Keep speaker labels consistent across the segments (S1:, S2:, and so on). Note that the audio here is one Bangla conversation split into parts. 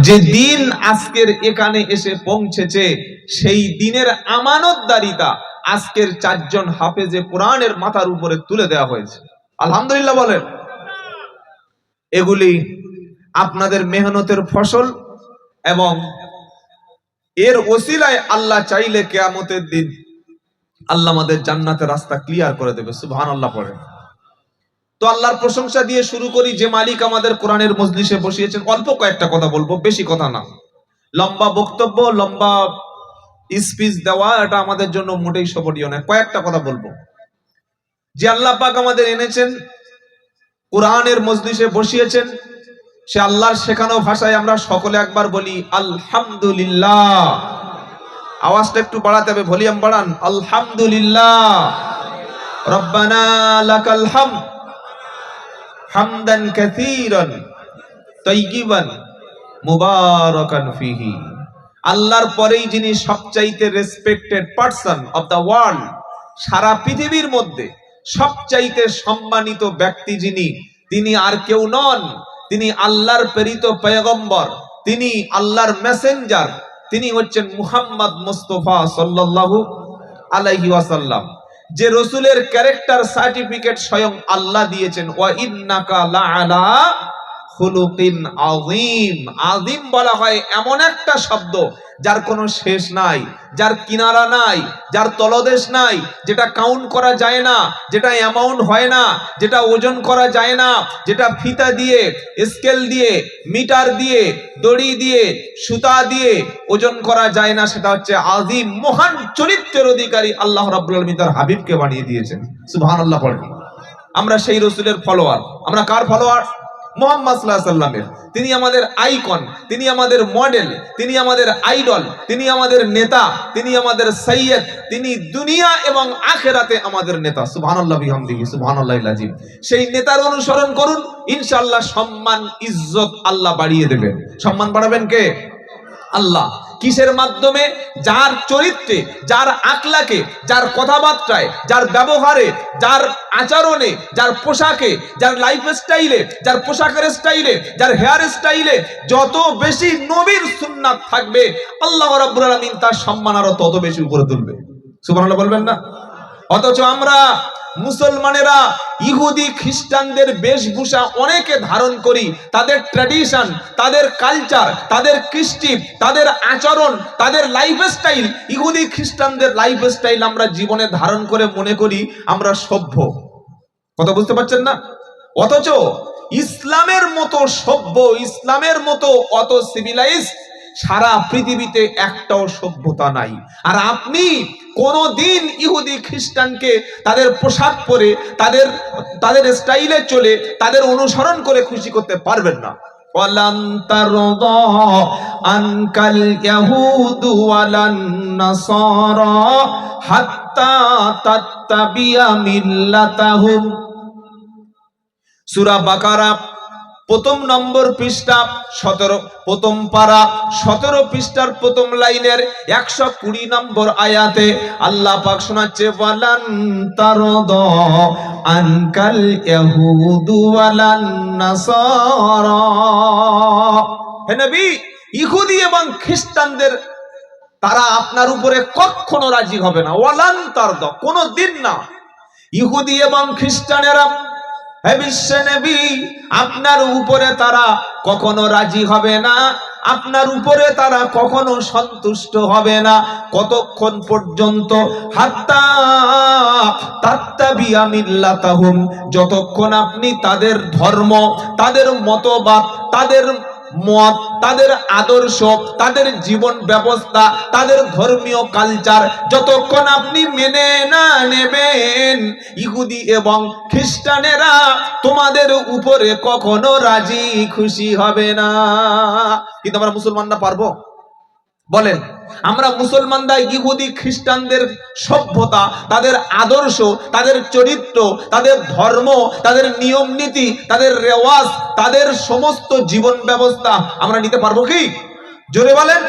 S1: যে দিন আজকের এখানে এসে পৌঁছেছে, সেই দিনের আমানতদারিতা আজকের চারজন হাফেজে কোরআনের মাথার উপরে তুলে দেওয়া হয়েছে। আলহামদুলিল্লাহ বলেন। এগুলি আপনাদের মেহনতের ফসল এবং এর ওসিলায় আল্লাহ চাইলে কেয়ামতের দিন আল্লাহ আমাদের জান্নাতের রাস্তা ক্লিয়ার করে দেবে সুবহান আল্লাহ পড়ে। তো আল্লাহর প্রশংসা দিয়ে শুরু করি যে মালিক আমাদের কোরআনের মজলিসে বসিয়েছেন। অল্প কয়েকটা কথা বলব, বেশি কথা না। লম্বা বক্তব্য, লম্বা স্পিচ দেওয়া, এটা আমাদের জন্য মোটেই শোভনীয় নয়। কয়েকটা কথা বলব। যে আল্লাহ পাক আমাদের এনেছেন, কোরআনের মজলিসে বসিয়েছেন, সে আল্লাহর শেখানো ভাষায় আমরা সকলে একবার বলি, আলহামদুলিল্লাহ। আওয়াজটা একটু বাড়াতে হবে, ভলিউম বাড়ান, আলহামদুলিল্লাহ। রব্বানা লাকাল হামদ। হামদান কাসীরান তাইয়িবান মুবারাকান ফিহি। আল্লাহর পরেই যিনি সবচাইতে respected person of the world সারা পৃথিবীর মধ্যে সবচাইতে সম্মানিত ব্যক্তি যিনি, তিনি আর কেউ নন। তিনি আল্লাহর প্রেরিত পয়গম্বর, তিনি আল্লাহর মেসেঞ্জার তিনি হচ্ছেন মুহাম্মদ মুস্তফা সাল্লাল্লাহু আলাইহি ওয়াসাল্লাম। যে রসুলের ক্যারেক্টার সার্টিফিকেট স্বয়ং আল্লাহ দিয়েছেন। ওয়া ইন্নাকা লাআলা খুলুকিন আযীম। আযীম বলা হয় এমন একটা শব্দ যার কোনো শেষ নাই, যার কিনারা নাই, যার তলদেশ নাই, যেটা কাউন্ট করা যায় না, যেটা অ্যামাউন্ট হয় না, যেটা ওজন করা যায় না, যেটা ফিতা দিয়ে স্কেল দিয়ে মিটার দিয়ে, দড়ি দিয়ে, সুতা দিয়ে ওজন করা যায় না, সেটা হচ্ছে আজিম মহান চরিত্রের অধিকারী আল্লাহ রাব্বুল আলামিন তার হাবিবকে বানিয়ে দিয়েছেন। সুবহানাল্লাহ পড়েন আমরা সেই রসুলের ফলোয়ার আমরা কার ফলোয়ার মোহাম্মদ সাল্লাহ তিনি আমাদের আইকন তিনি আমাদের মডেল তিনি আমাদের আইডল তিনি আমাদের নেতা, তিনি আমাদের সৈয়দ, তিনি দুনিয়া এবং আখেরাতে আমাদের নেতা। সুবহানাল্লাহ বিহামদিহি সুবহানাল্লাহ আজিম সেই নেতার অনুসরণ করুন, ইনশাআল্লাহ সম্মান, ইজ্জত আল্লাহ বাড়িয়ে দেবেন। সম্মান বাড়াবেন কে? আল্লাহ। কিসের মাধ্যমে? যার চরিত্রে, যার আকলাকে যার কথাবার্তায়, যার ব্যবহারে, যার আচরণে, যার পোশাকে, যার লাইফ স্টাইলে যার পোশাকের স্টাইলে যার হেয়ার স্টাইলে যত বেশি নবীর সুন্নাত থাকবে, আল্লাহ রাব্বুল আলামিন তার সম্মান আরও তত বেশি উপরে তুলবে। সুবহানাল্লাহ বলবেন না? অথচ আমরা মুসলমানেরা ইহুদি খ্রিস্টানদের বেশভূষা অনেকে ধারণ করি, তাদের ট্র্যাডিশন তাদের কালচার তাদের কৃষ্টি, তাদের আচরণ, তাদের লাইফ স্টাইল ইহুদি খ্রিস্টানদের লাইফ স্টাইল আমরা জীবনে ধারণ করে মনে করি আমরা সভ্য। কথা বুঝতে পারছেন না? অথচ ইসলামের মতো সভ্য, ইসলামের মতো অত সিভিলাইজ সারা পৃথিবীতে একটাও সভ্যতা নাই। আর আপনি কোনদিন ইহুদি, খ্রিস্টানকে তাদের পোশাক পরে, তাদের তাদের স্টাইলে চলে, তাদের অনুসরণ করে খুশি করতে পারবেন না। সূরা বাকারা প্রথম নম্বর পৃষ্ঠা সতেরো, প্রথম পারা সতেরো পৃষ্ঠার প্রথম লাইনের একশো কুড়ি নম্বর আয়াতে আল্লাহ পাক শোনাচ্ছে আনকাল ইহুদি এবং খ্রিস্টানদের তারা আপনার উপরে কখনো রাজি হবে না। ওয়ালান তারদ, কোনো দিন না। ইহুদি এবং খ্রিস্টানেরা আপনার উপরে তারা কখনো রাজি হবে না, আপনার উপরে তারা কখনো সন্তুষ্ট হবে না। কতক্ষণ পর্যন্ত? যতক্ষণ আপনি তাদের ধর্ম, তাদের মতবাদ, তাদের মত, তাদের আদর্শ, তাদের জীবন ব্যবস্থা, তাদের ধর্মীয় কালচার যতক্ষণ আপনি মেনে না নেবেন, ইহুদি এবং খ্রিস্টানেরা তোমাদের উপরে কখনো রাজি খুশি হবে না। কিন্তু আমরা মুসলমানরা পারব? বলেন, আমরা মুসলমানরা ইহুদি খ্রিস্টানদের সভ্যতা, তাদের আদর্শ, তাদের চরিত্র, তাদের ধর্ম, তাদের নিয়ম নীতি, তাদের রেওয়াজ, তাদের সমস্ত জীবন ব্যবস্থা আমরা নিতে পারব কি? জোরে বলেন।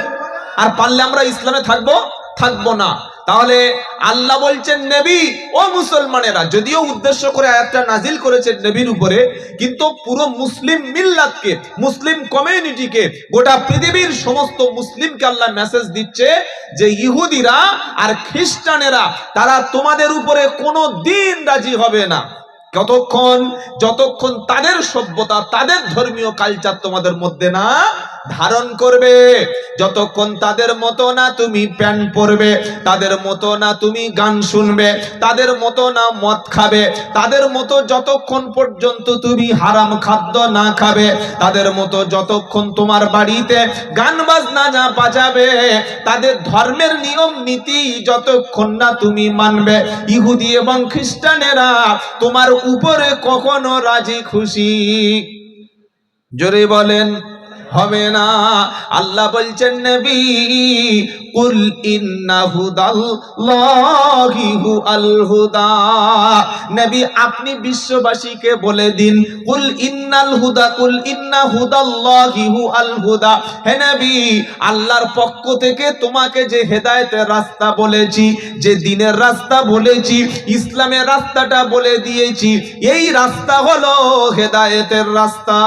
S1: আর পারলে আমরা ইসলামে থাকব? থাকব না। তাহলে আল্লাহ বলছেন, নবী, ও মুসলমানেরা, যদিও উদ্দেশ্য করে আয়াতটা নাজিল করেছেন নবীর উপরে, কিন্তু পুরো মুসলিম মিল্লাতকে, মুসলিম কমিউনিটিকে, গোটা পৃথিবীর সমস্ত মুসলিমকে আল্লাহ মেসেজ দিচ্ছে যে ইহুদিরা আর খ্রিস্টানেরা, তারা তোমাদের উপরে কোনো দিন রাজি হবে না। কতক্ষণ যতক্ষণ তাদের সভ্যতা, তাদের ধর্মীয় কালচার তোমাদের মধ্যে না ধারণ করবে, যতক্ষণ তাদের মতো না তুমি প্যান্ট পরবে, তাদের মতো না তুমি গান শুনবে, তাদের মতো না মদ খাবে, তাদের মতো যতক্ষণ পর্যন্ত তুমি হারাম খাদ্য না খাবে, তাদের মতো যতক্ষণ তোমার বাড়িতে গান বাজনা না বাজাবে, তাদের ধর্মের নিয়ম নীতি যতক্ষণ না তুমি মানবে, ইহুদি এবং খ্রিস্টানেরা তোমার উপরে কখনো রাজি খুশি? জোরে বলেন হবে না। আল্লাহ বলছেন, নবী, কুল ইন্না হুদাল্লাহি আল হুদা। নবী, আপনি বিশ্ববাসীকে বলে দিন, কুল ইন্নাল হুদা, কুল ইন্না হুদাল্লাহি আল হুদা। হে নবী, আল্লাহর পক্ষ থেকে তোমাকে যে হেদায়েতের রাস্তা বলেছি, যে দিনের রাস্তা বলেছি, ইসলামের রাস্তাটা বলে দিয়েছি, এই রাস্তা হলো হেদায়েতের রাস্তা।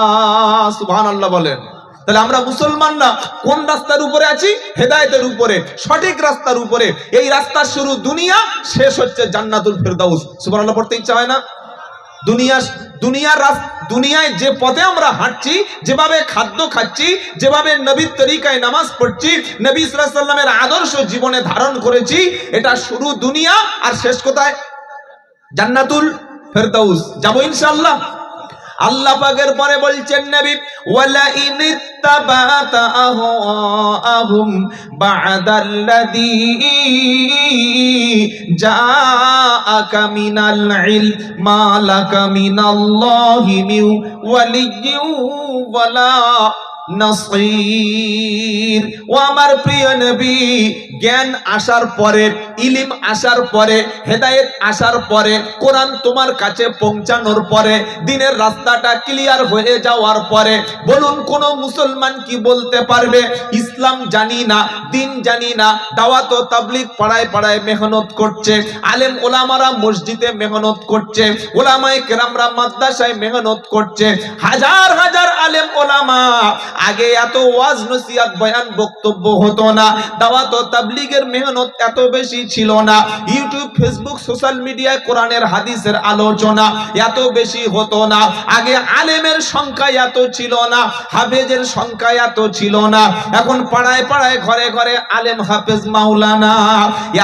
S1: সুবহানাল্লাহ বলেন। তাহলে আমরা মুসলমান না? কোন রাস্তার উপরে আছি? হেদায়েতের উপরে। সঠিক রাস্তার উপরে। এই রাস্তার শুরু দুনিয়া, শেষ হচ্ছে জান্নাতুল ফেরদাউস। সুবহানাল্লাহ, পড়তে ইচ্ছা হয় না? দুনিয়া দুনিয়ার দুনিয়ায় যে পথে আমরা হাঁটছি, যেভাবে খাদ্য খাচ্ছি, যেভাবে নবীর তরিকায় নামাজ পড়ছি, নবী সাল্লামের আদর্শ জীবনে ধারণ করেছি, এটা শুরু দুনিয়া আর শেষ কোথায়? জান্নাতুল ফেরদাউস। যাব ইনশাআল্লাহ। আল্লাহ পাকের পরে বলছেন নবী, ওয়ালা ইনিত্তাবাতা আহুম বা'দাল্লাযী জাআকা মিনাল ইলম মালাকা মিনাল্লাহি মিন ওয়ালিয়্যিন ওয়ালা নাসির। ও আমার প্রিয় নবী, জ্ঞান আসার পরে, ইলিম আসার পরে, হেদায়েত আসার পরে, কোরআন তোমার কাছে পৌঁছানোর পরে, দিনের রাস্তাটা ক্লিয়ার হয়ে যাওয়ার পরে, বলুন কোন মুসলমান কি বলতে পারবে? ইসলাম জানি না, দিন জানি না, দাওয়াত ও তাবলিগ পাড়ায় পাড়ায় মেহনত করছে, আলেম ওলামারা মসজিদে মেহনত করছে, ওলামায়ে কেরামরা মাদ্রাসায় মেহনত করছে, হাজার হাজার আলেম ওলামা আগে এত ওয়াজ নসিহত, বয়ান, বক্তব্য হতো না। দাওয়াত ও তাবলিগের মেহনত এত বেশি ছিল না। ইউটিউব, ফেসবুক, সোশ্যাল মিডিয়ায় কোরআনের, হাদিসের আলোচনা এত বেশি হতো না। আগে আলেমের সংখ্যা এত ছিল না, হাফেজের সংখ্যা এত ছিল না। এখন পাড়ায় পাড়ায়, ঘরে ঘরে আলেম হাফেজ মাওলানা।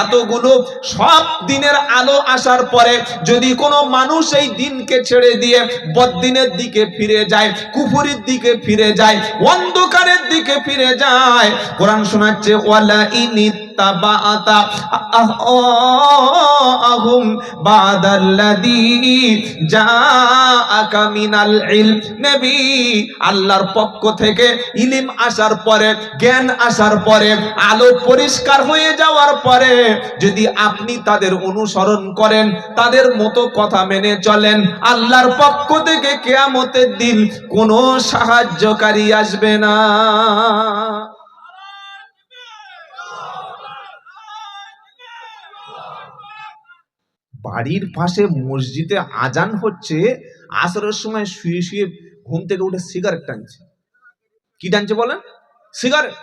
S1: এতগুলো সব দিনের আলো আসার পরে যদি কোনো মানুষ এই দিনকে ছেড়ে দিয়ে বদ্দিনের দিকে ফিরে যায়, কুফুরির দিকে ফিরে যায় অন্ধকারের দিকে ফিরে যায়। কোরআন শোনাচ্ছে ওয়ালা ইনিত্তাবাআতা আহওয়াহুম বাদাল্লাযী জাআকা মিনাল ইলম নবী আল্লাহর পক্ষ থেকে ইলিম আসার পরে, জ্ঞান আসার পরে, আলো পরিষ্কার হয়ে যাওয়ার পরে, যদি আপনি তাদের অনুসরণ করেন, তাদের মতো কথা মেনে চলেন, আল্লাহর পক্ষ থেকে কেয়ামতের দিন কোনো সাহায্যকারী আসবে না। বাড়ির পাশে মসজিদে আজান হচ্ছে, আসরের সময় শুয়ে শুয়ে ঘুম থেকে উঠে সিগারেট টানছে। কি টানছে বলেন? সিগারেট।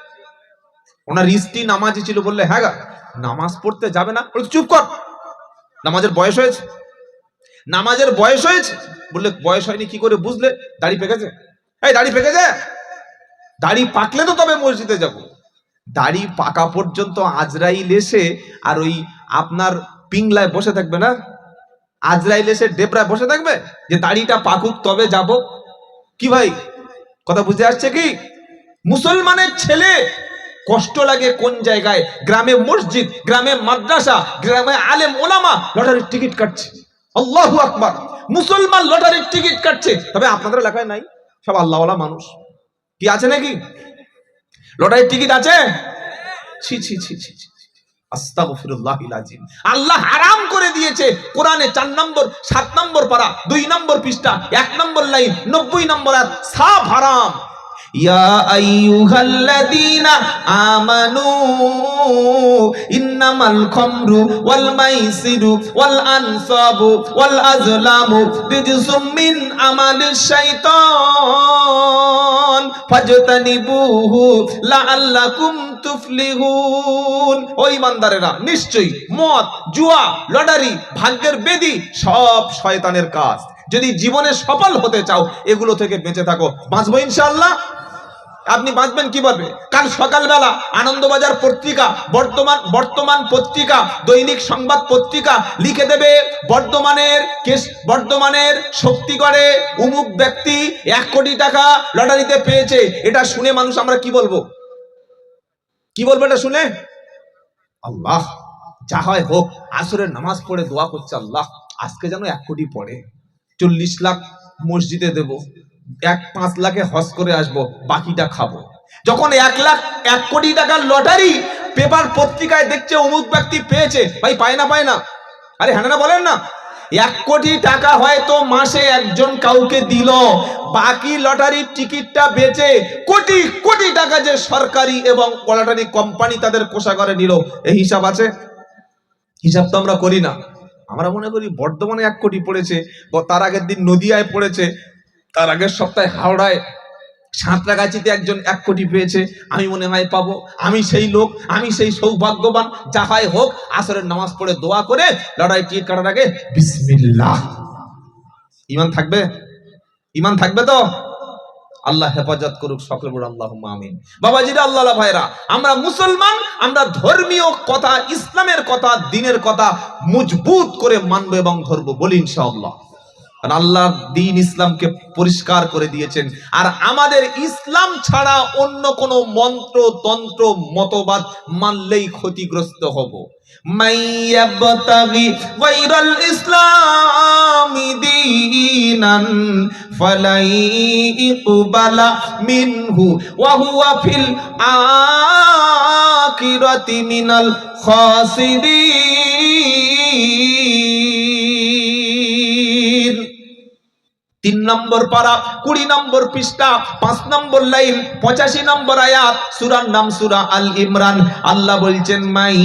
S1: ওনার স্ত্রী নামাজি ছিল বললে হ্যাঁ গা, নামাজ পড়তে যাবে না। বলে চুপ কর। নামাজের বয়স হয়েছে। নামাজের বয়স হয়েছে। বললে, বয়স হয়নি, কি করে বুঝলে? দাড়ি পেকেছে? এই, দাড়ি পেকেছে? দাড়ি পাকলে তো তবে মসজিদে যাব। দাড়ি পাকা পর্যন্ত আজরাইল এসে, আর ওই আপনার পিংলায় বসে থাকবে না? আজরাইল এসে ডেবরায় বসে থাকবে? যে দাড়িটা পাকুক, তবে যাব। কি ভাই? কথা বুঝে আসছে কি? মুসলমানের ছেলে, কষ্ট লাগে কোন জায়গায়? গ্রামে মসজিদ, গ্রামে মাদ্রাসা, গ্রামে আলেম ওলামা, লটারির টিকিট কাটছে। আল্লাহু আকবার। মুসলমান লটারির টিকিট কাটছে। তবে আপনাদের এলাকায় নাই। সব আল্লাহওয়ালা মানুষ। কি আছে নাকি? লটারির টিকিট আছে? ছি ছি ছি ছি ছি। আল্লাহ হারাম করে দিয়েছে। কোরআনে চার নম্বর সাত নম্বর পারা দুই নম্বর পৃষ্ঠা এক নম্বর লাইন নব্বই নম্বর আয়াত, সাফ হারাম। আমানু মিন শাইতান। নিশ্চয়ই মদ, জুয়া, লটারি, ভাগ্যের বেদি সব শয়তানের কাজ। যদি জীবনে সফল হতে চাও, এগুলো থেকে বেঁচে থাকো। বাঁচবো ইনশাআল্লাহ? আপনি বাঁচবেন কীভাবে? কাল সকালবেলা আনন্দবাজার পত্রিকা, বর্তমান বর্তমান পত্রিকা, দৈনিক সংবাদ পত্রিকা লিখে দেবে, বর্ধমানের কেস, বর্ধমানের শক্তিগড়ে উমুক ব্যক্তি এক কোটি টাকা লটারিতে পেয়েছে। এটা শুনে মানুষ আমরা কি বলব? কি বলব এটা শুনে? আল্লাহ, যা হয় হোক, আসরের নামাজ পড়ে দোয়া করছে আল্লাহ, আজকে যেন এক কোটি পড়ে। চল্লিশ লাখ মসজিদে দেব। এক পাঁচ লাখে হজ করে আসব, বাকিটা খাব। যখন এক লাখ, এক কোটি টাকার লটারি পেপার পত্রিকায় দেখছে, অমুক ব্যক্তি পেয়েছে, ভাই পায় না পায় না। আরে হ্যাঁ না বলেন না। এক কোটি টাকা হয়তো মাসে একজন কাউকে দিল, বাকি লটারির টিকিটটা বেচে কোটি কোটি টাকা যে সরকারি এবং লটারি কোম্পানি তাদের কোষাগারে নিল, এই হিসাব আছে? হিসাব তো আমরা করি না। আমরা মনে করি বর্ধমানে এক কোটি পড়েছে তার আগের দিন নদিয়ায় পড়েছে তার আগের সপ্তাহে হাওড়ায় সাঁতরাগাছিতে একজন এক কোটি পেয়েছে। আমি মনে হয় পাবো। আমি সেই লোক, আমি সেই সৌভাগ্যবান, যা হয় হোক, আসরের নামাজ পড়ে দোয়া করে লড়াই টিকিট কাটার আগে বিসমিল্লাহ। ইমান থাকবে? ইমান থাকবে তো? আল্লাহ হেফাজত করুক সকল বড় আল্লাহ আমিন। বাবাজিরা আল্লাহ ভাইরা আমরা মুসলমান, আমরা ধর্মীয় কথা, ইসলামের কথা, দিনের কথা মজবুত করে মানবো এবং ধরবো। বলি ইনশাআল্লাহ। আল্লাহ দিন ইসলামকে পরিষ্কার করে দিয়েছেন। আর আমাদের ইসলাম ছাড়া অন্য কোনো মন্ত্র, তন্ত্র, মতবাদ মানলেই ক্ষতিগ্রস্ত হব। মাইয়াবতাগি তিন নম্বর পারা, কুড়ি নম্বর পৃষ্ঠা, পাঁচ নম্বর লাইন, পঁচাশি নম্বর আয়াত, সুরার নাম সুরা আল ইমরান। আল্লাহ বলছেন, মাই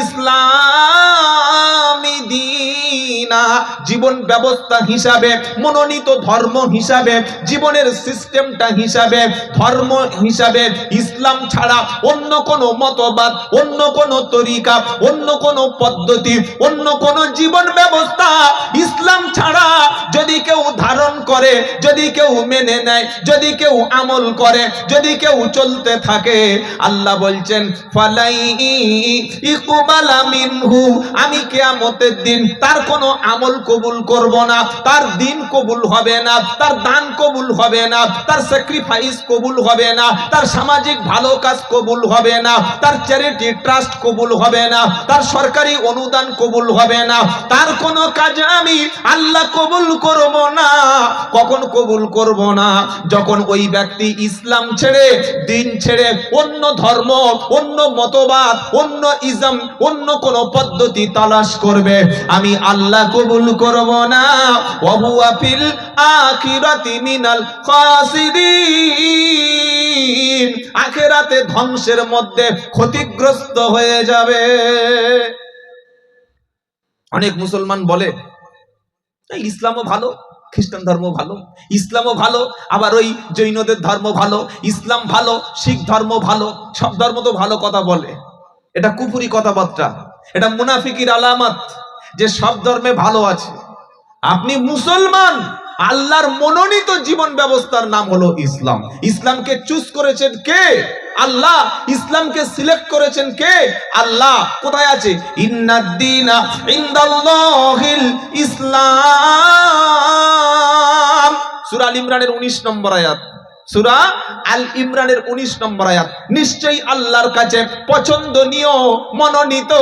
S1: ইসলামি জীবন ব্যবস্থা হিসাবে, মনোনীত ধর্ম হিসাবে, জীবনের সিস্টেমটা হিসাবে, ধর্ম হিসাবে, ইসলাম ছাড়া অন্য কোন মতবাদ, অন্য কোন তরিকা, অন্য কোন পদ্ধতি, অন্য কোন জীবন ব্যবস্থা ইসলাম ছাড়া যদি কেউ ধারণ করে, যদি কেউ মেনে নেয়, যদি কেউ আমল করে, যদি কেউ চলতে থাকে, আল্লাহ বলছেন ফালাই মিনহু আমি কিয়ামতের দিন তার কোনো আমল কবুল করব না, তার দিন কবুল হবে না, তার দান কবুল হবে না, তার স্যাক্রিফাইস কবুল হবে না, তার সামাজিক ভালো কাজ কবুল হবে না, তার চ্যারিটি ট্রাস্ট কবুল হবে না, তার সরকারি অনুদান কবুল হবে না, তার কোনো কাজ আমি আল্লাহ কবুল করব না, কখন কবুল করব না? যখন ওই ব্যক্তি ইসলাম ছেড়ে, দিন ছেড়ে অন্য ধর্ম, অন্য মতবাদ, অন্য ইজম, অন্য কোন পদ্ধতি তালাশ করবে, আমি আল্লাহ কবুল করব না। ওহুয়া ফিল আখিরাতি মিনাল খাসিরিন। আখিরাতে ধ্বংসের মধ্যে ক্ষতিগ্রস্ত হয়ে যাবে। অনেক মুসলমান বলে ইসলামও ভালো, খ্রিস্টান ধর্ম ভালো, ইসলামও ভালো, আবার ওই জৈনদের ধর্ম ভালো, ইসলাম ভালো, শিখ ধর্ম ভালো, সব ধর্ম তো ভালো কথা বলে। এটা কুপুরি কথাবার্তা, এটা মুনাফিকির আলামত যে সব ধর্মে ভালো আছে। আপনি মুসলমান আল্লাহর মনোনীত জীবন ব্যবস্থার নাম হলো ইসলাম। ইসলামকে চুজ করেছেন কে? আল্লাহ। ইসলামকে সিলেক্ট করেছেন কে? আল্লাহ। কোথায় আছে? ইসলাম। সূরা আল ইমরানের 19 নম্বর আয়াত। সূরা আল ইমরানের 19 নম্বর আয়াত। নিশ্চয়ই আল্লাহর কাছে পছন্দনীয়, মনোনীত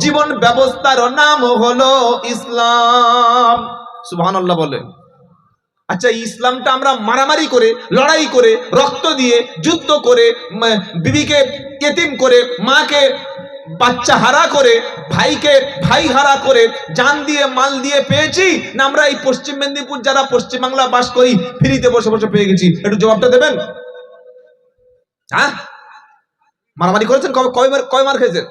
S1: জীবন ব্যবস্থার নাম হলো ইসলাম। সুবহানাল্লাহ বলে। আচ্ছা ইসলামটা আমরা মারামারি করে, লড়াই করে, রক্ত দিয়ে, যুদ্ধ করে বিবিকে এতিম করে, মাকে বাচ্চা হারা করে, ভাইকে ভাই হারা করে, জান দিয়ে, মাল দিয়ে পেয়েছি? না আমরা এই পশ্চিম মেদিনীপুর যারা পশ্চিমবাংলা বাস করি, ফ্রিতে বসে বসে পেয়ে গেছি। একটু জবাবটা দেবেন? হ্যাঁ? মারামারি করেছেন? কবে কবে কবে মার খেয়েছেন?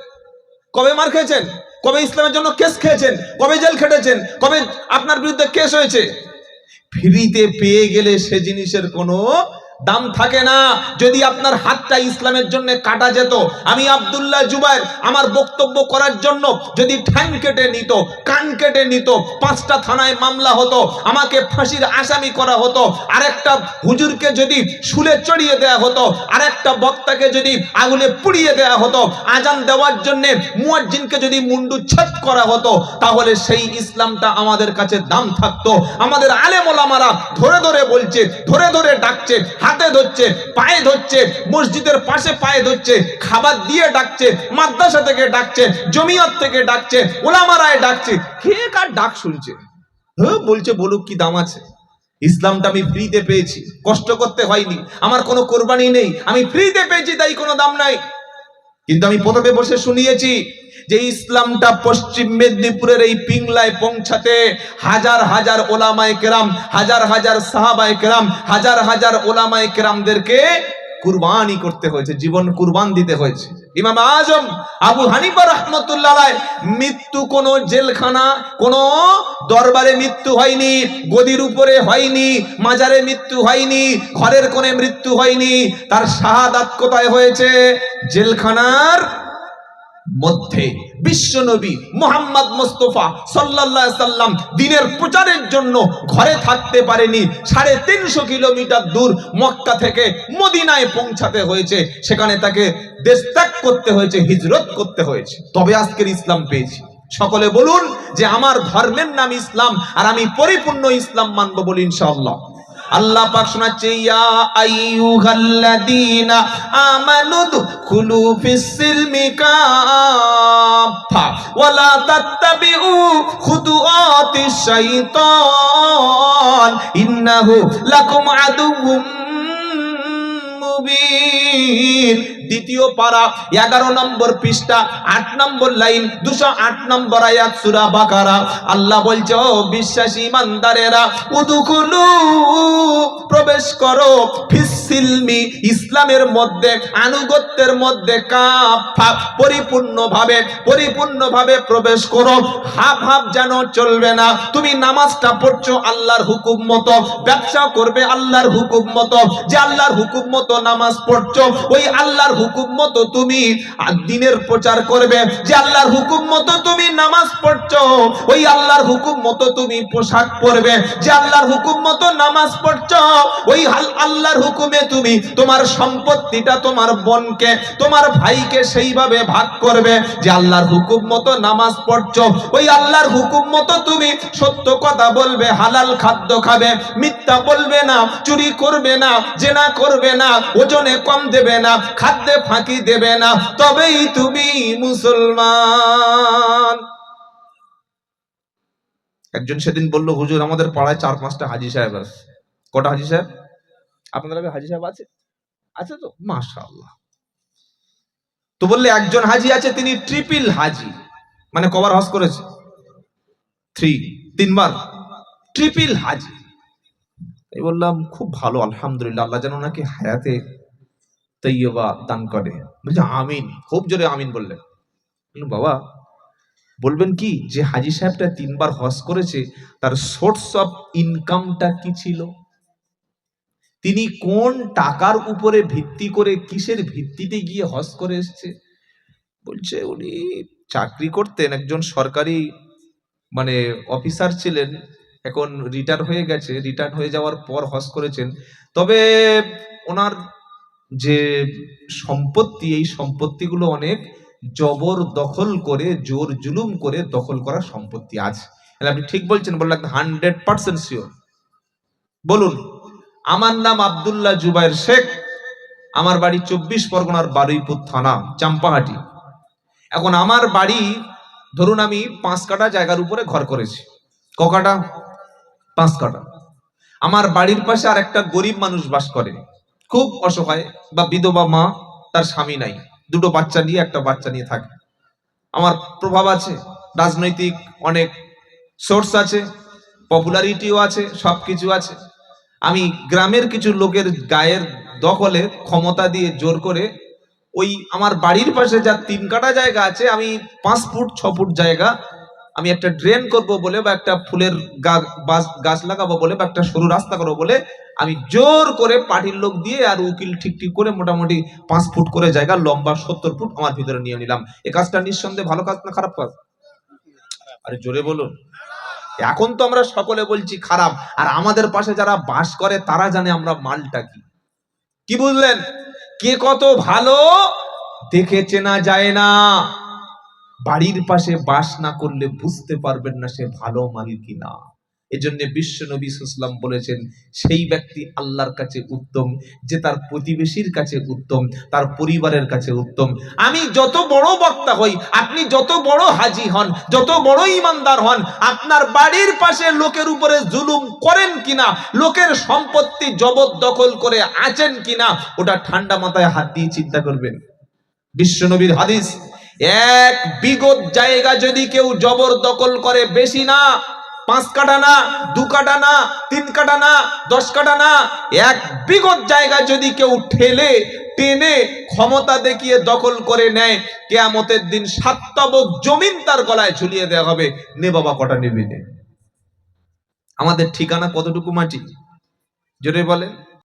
S1: কবে মার খেয়েছেন? কবে ইসলামের জন্য কেস খেয়েছেন? কবে জেল খেটেছেন? কবে আপনার বিরুদ্ধে কেস হয়েছে? ফ্রিতে পেয়ে গেলে সে জিনিসের কোনো দাম থাকে না। যদি আপনার হাতটা ইসলামের জন্য কাটা যেত, আমি আব্দুল্লাহ জুবাইর আমার বক্তব্য করার জন্য যদি ঠ্যাং কেটে নিত, কান কেটে নিত, পাঁচটা থানায় মামলা হতো, আমাকে ফাঁসির আসামি করা হতো, আরেকটা হুজুরকে যদি শুলে চড়িয়ে দেয়া হতো, আরেকটা বক্তাকে যদি আগুনে পুড়িয়ে দেয়া হতো, আজান দেওয়ার জন্যে মুয়াজ্জিনকে যদি মুন্ডু ছেদ করা হতো, তাহলে সেই ইসলামটা আমাদের কাছে দাম থাকতো। আমাদের আলেম ওলামারা ধরে ধরে বলছে, ধরে ধরে ডাকছে হাতে ধরছে, পায়ে ধরছে, মসজিদের পাশে পায়ে ধরছে, খাবার দিয়ে ডাকছে, মাদ্রাসা থেকে ডাকছে, জমিয়ত থেকে ডাকছে, ওলামারায় ডাকছে, কে কার ডাক শুনছে? হ্যাঁ বলছে, বলুক কি দাম আছে। ইসলামটা আমি ফ্রিতে পেয়েছি, কষ্ট করতে হয়নি, আমার কোনো কোরবানি নেই, আমি ফ্রিতে পেয়েছি, তাই কোনো দাম নাই। কিন্তু আমি প্রথমে বসে শুনিয়েছি যে ইসলামটা পশ্চিম মেদিনীপুরের এই পিংলায় পৌঁছাতে হাজার হাজার ওলামায় কেরাম, হাজার হাজার সাহাবায় কেরাম, হাজার হাজার ওলামায় কেরামদেরকে কুরবানি করতে হয়েছে, জীবন কুরবান দিতে হয়েছে। ইমাম আজম, আবু হানিফা রহমতুল্লাহ মৃত্যু কোনো জেলখানা, কোনো দরবারে মৃত্যু হয়নি, গদির উপরে হয়নি, মাজারে মৃত্যু হয়নি, ঘরের কোণে মৃত্যু হয়নি, তার শাহাদাত কোথায় হয়েছে? জেলখানার মধ্যে বিশ্বনবী মোহাম্মদ মোস্তফা আলাইহি সাল্লাম দিনের প্রচারের জন্য ঘরে থাকতে পারেনি। সাড়ে তিনশো কিলোমিটার দূর মক্কা থেকে মদিনায় পৌঁছাতে হয়েছে। সেখানে তাকে দেশ ত্যাগ করতে হয়েছে, হিজরত করতে হয়েছে। তবে আজকের ইসলাম পেয়েছি। সকলে বলুন যে আমার ধর্মের নাম ইসলাম আর আমি পরিপূর্ণ ইসলাম মানব বলি ইনশাআল্লাহ। আল্লাহ পাক শোনাচ্ছে, ইয়া আইয়ুহাল্লাযীনা আমানু দুখুলু ফিস-সিলমি কাফা ওয়ালা তাত্তাবিউ খুতুওয়াতিশ শাইতান, ইন্নাহু লাকুম আদুউম দ্বিতীয় পারা, এগারো নম্বর পৃষ্ঠা, আট নম্বর লাইন, দুশো আট নম্বর আয়াত সুরা বাকারা। আল্লাহ বলছে, ও বিশ্বাসী ইমানদারেরা উদুকুলু প্রবেশ করো ফিসিলমি ইসলামের মধ্যে, আনুগত্যের মধ্যে কাফা পরিপূর্ণভাবে পরিপূর্ণভাবে প্রবেশ করো। হাফ হাফ যেন চলবে না। তুমি নামাজটা পড়ছো আল্লাহর হুকুম মতো, ব্যবসা করবে আল্লাহর হুকুম মতো, যে আল্লাহর হুকুম মতো নামাজ পড়ছো, ওই আল্লাহর হুকুম মতো তুমি দিনের প্রচার করবে। যে আল্লাহর হুকুম মতো তুমি নামাজ পড়ছো, ওই আল্লাহর হুকুম মতো তুমি পোশাক পরবে। যে আল্লাহর হুকুম মতো নামাজ পড়ছো, ওই আল্লাহর হুকুমে তুমি তোমার সম্পত্তিটা তোমার বোনকে, তোমার ভাইকে সেইভাবে ভাগ করবে। যে আল্লাহর হুকুম মতো নামাজ পড়ছো, ওই আল্লাহর হুকুম মতো তুমি সত্য কথা বলবে, হালাল খাদ্য খাবে, মিথ্যা বলবে না, চুরি করবে না, জেনা করবে না, ওজনে কম দেবে না, খাদ্যে ফাঁকি দেবে না তবেই তুমি মুসলমান। একজন সেদিন বলল হুজুর আমাদের পাড়ায় চার পাঁচটা হাজি সাহেব আছে। কটা হাজি সাহেব? আপনাদের আগে হাজি সাহেব আছে? আছে তো? মাশাআল্লাহ। তো বললে একজন হাজি আছে তিনি ট্রিপল হাজি। মানে কবার হজ করেছে? থ্রি তিনবার। ট্রিপল হাজি। এই বললাম খুব ভালো আলহামদুলিল্লাহ আল্লাহ যেন ওনাকে হায়াতে তৈয়বা দান করে। বলছে, আমিন। খুব জোরে আমিন বললেন। বাবা, বলবেন কি যে হাজি সাহেবটা তিনবার হজ করেছে, তার সোর্স অফ ইনকামটা কি ছিল? তিনি কোন টাকার উপরে ভিত্তি করে কিসের ভিত্তিতে গিয়ে হজ করে এসছে? বলছে, উনি চাকরি করতেন, একজন সরকারি মানে অফিসার ছিলেন, এখন রিটায়ার হয়ে গেছে রিটায়ার হয়ে যাওয়ার পর হজ করেছেন। তবে ওনার যে সম্পত্তি, এই সম্পত্তিগুলো অনেক জবর দখল করে, জোর জুলুম করে দখল করা সম্পত্তি আছে তাহলে আপনি ঠিক বলছেন বললেন হান্ড্রেড পার্সেন্ট শিওর বলুন, আমার নাম আবদুল্লাহ জুবাইর শেখ, আমার বাড়ি চব্বিশ পরগনার বারুইপুর থানা, চাম্পাহাটি। এখন আমার বাড়ি, ধরুন আমি পাঁচ কাটা জায়গার উপরে ঘর করেছি। কাটা পাঁচ কাটা আমার বাড়ির পাশে আর একটা গরিব মানুষ বাস করে। খুব অসহায়, বা বিধবা মা, তার স্বামী নাই। দুটো বাচ্চা নিয়ে, একটা বাচ্চা নিয়ে থাকে। আমার প্রভাব আছে, রাজনৈতিক অনেক সোর্স আছে পপুলারিটিও আছে সব কিছু আছে। আমি গ্রামের কিছু লোকের গায়ের দখলে ক্ষমতা দিয়ে জোর করে ওই আমার বাড়ির পাশে যা তিন কাটা জায়গা আছে, আমি পাঁচ ফুট, ছ ফুট জায়গা আমি একটা ড্রেন করব বলে বা একটা ফুলের গাছ লাগাবো বলে বা একটা সরু রাস্তা করব বলে আমি জোর করে পার্টির লোক দিয়ে আর উকিল ঠিক ঠিক করে মোটামুটি পাঁচ ফুট করে জায়গা লম্বা সত্তর ফুট আমার ভিতরে নিয়ে নিলাম। এ কাজটা নিঃসন্দেহে ভালো কাজ না খারাপ কাজ? আরে জোরে বলুন। এখন তো আমরা সকলে বলছি খারাপ। আর আমাদের পাশে যারা বাস করে তারা জানে আমরা মালটা কি। কি বুঝলেন? কে কত ভালো? দেখে চেনা যায় না। বাড়ির পাশে বাস না করলে বুঝতে পারবেন না সে ভালো মালিক কিনা। এজন্য বিশ্ব নবী সুসলাম বলেছেন, সেই ব্যক্তি আল্লাহর কাছে উত্তম, যে তার প্রতিবেশীর কাছে উত্তম, তার পরিবারের কাছে উত্তম। আমি যত বড় বক্তা হই, আপনি যত বড় হাজি হন, যত বড় ইমানদার হন, আপনার বাড়ির পাশে লোকের উপরে জুলুম করেন কিনা, লোকের সম্পত্তি জবরদখল করে আছেন কিনা, ওটা ঠান্ডা মাথায় হাত দিয়ে চিন্তা করবেন। বিশ্বনবীর হাদিস এক বিগত জায়গা যদি কেউ জবরদখল করে বেশি না, পাঁচ কাটা না, দু কাটা না, তিন কাটা না, দশ কাটা না, এক বিগত জায়গা যদি কেউ ঠেলে, টেনে, ক্ষমতা দেখিয়ে দখল করে নেয়, কেয়ামতের দিন সাতবক জমিন তার গলায় ঝুলিয়ে দেওয়া হবে। নে বাবা কটা নেবে নে। আমাদের ঠিকানা কতটুকু মাটি? জোরে বলেন।